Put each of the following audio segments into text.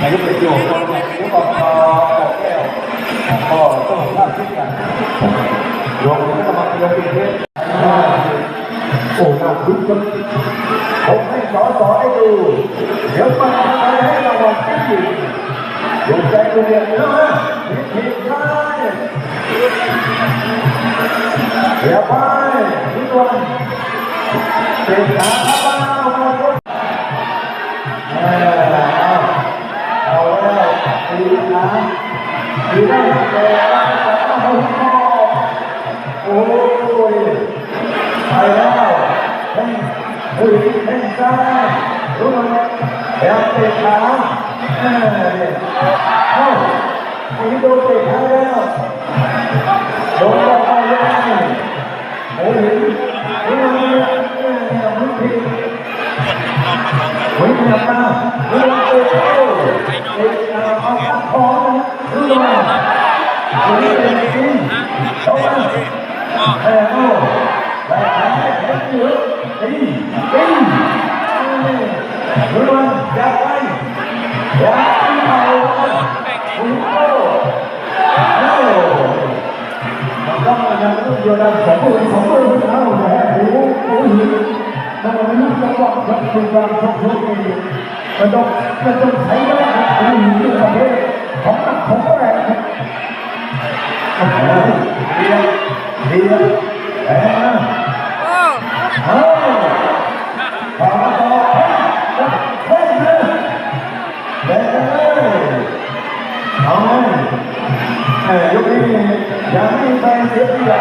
นายกประโยชน์คนเนี่ยหรือว่าพอแก้วก็ต้องทราบเช่กันรวมกรรมการเป็นเทศโอ้น่าคุ้นจังผมให้สอสอให้ดูเดี๋ยวมาทำอะไรให้รางวัลที่ดียกใจตัวเดียวนะผิดผิดได้เดี๋ยวไปทุกวันเป็นขาบ้ามาคนเอา แล้วดีนะดีนะแล้วโอ้ยไปแล้วเฮ้ยเฮ้ยเฮ้ยซ้ารู้ไหมแล้วเตะขาเออเนี่ยเอ้าอันนี้โดนเตะขาแล้วโดนต่อไปแล้วโอ้ยรู้ไหมเนี่ยมึงผิดวิ่งกลับมาวิ่ง vừa làm sống người sống người với áo của trẻ vũ vũ hiệp đang là những trong bọn vận chuyển đoàn trong số người và trong và trong thấy đó là vũ hiệp như là thế không có không có đẹp không phải đi อย่าให้ไปเสียเปรียบ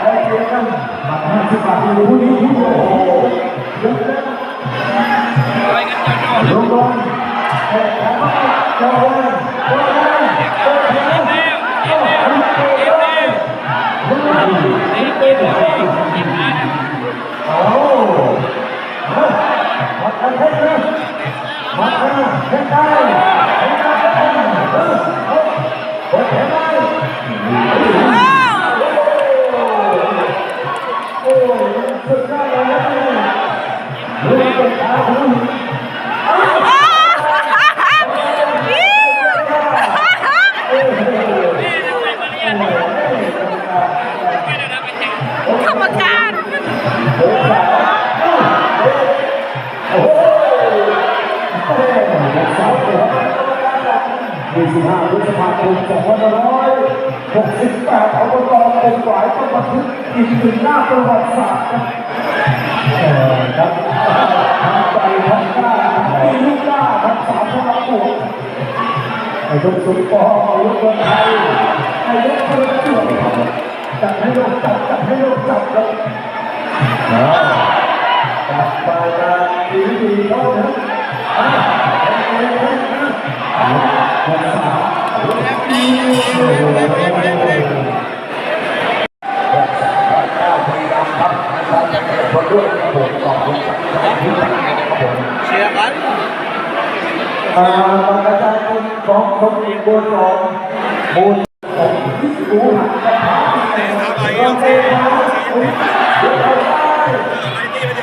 ไอ้เจ้านั่นมาห้าสิบบาทอยู่ผู้นี้ผู้โอ้โหยกแล้วลงลงเอ๊ะเจ้าวันเจ้าวันเจ้าวันเจ้าวันลงมาโอ้มามาทำให้นะมาทำให้ได้ให้ได้ 25พฤษภาคม2568อบตเป็นฝ่ายต้องบันทึกอีกหนึ่งหน้าประวัติศาสตร์ครับ ไอ้ยกสุดปอเอายกคนไทยไอ้ยกคนละส่วนจัดให้โลกจับจัดให้โลกจับครับจับไปนะดีดีเท่านั้นอะเชียร์กัน con không yên vô trọn một một cú hạt con tên Hãy subscribe cho kênh Ghiền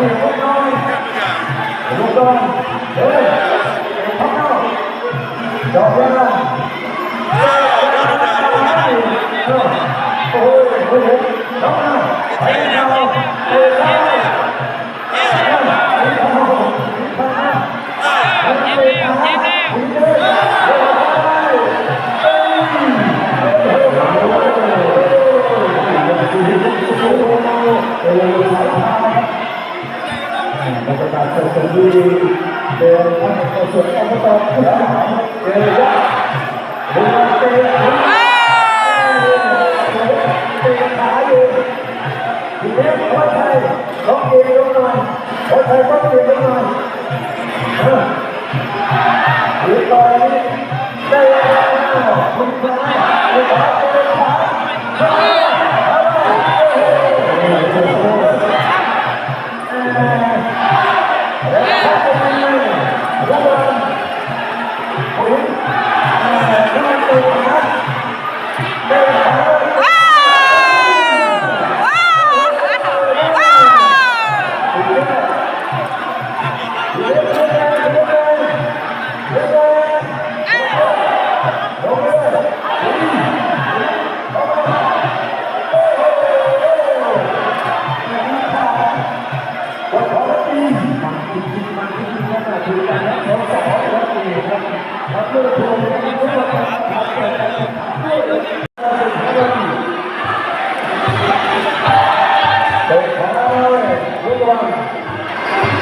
Mì Gõ Để không bỏ lỡ những video hấp dẫn บรรยากาศสดดีเดินทางสดๆอบตผู้สาวเดินยากบุญเตะเตะขาอยู่ทีนี้หัวไทยล็อกเกมลงหน่อยหัวไทยล็อกเกมลงหน่อยเออหรือตอนนี้ได้แล้วคุณพระคุณพระคุณพระ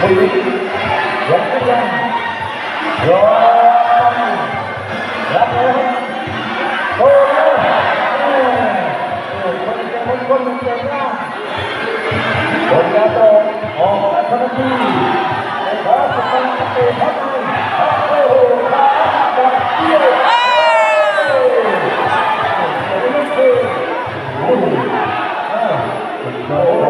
Huy Dẫn cái Rồi Lắp nữa Cô nữa Quân chân quân quân chân ra ra tổ Hồ Anh Phân Chi Để có sự phân tích Oh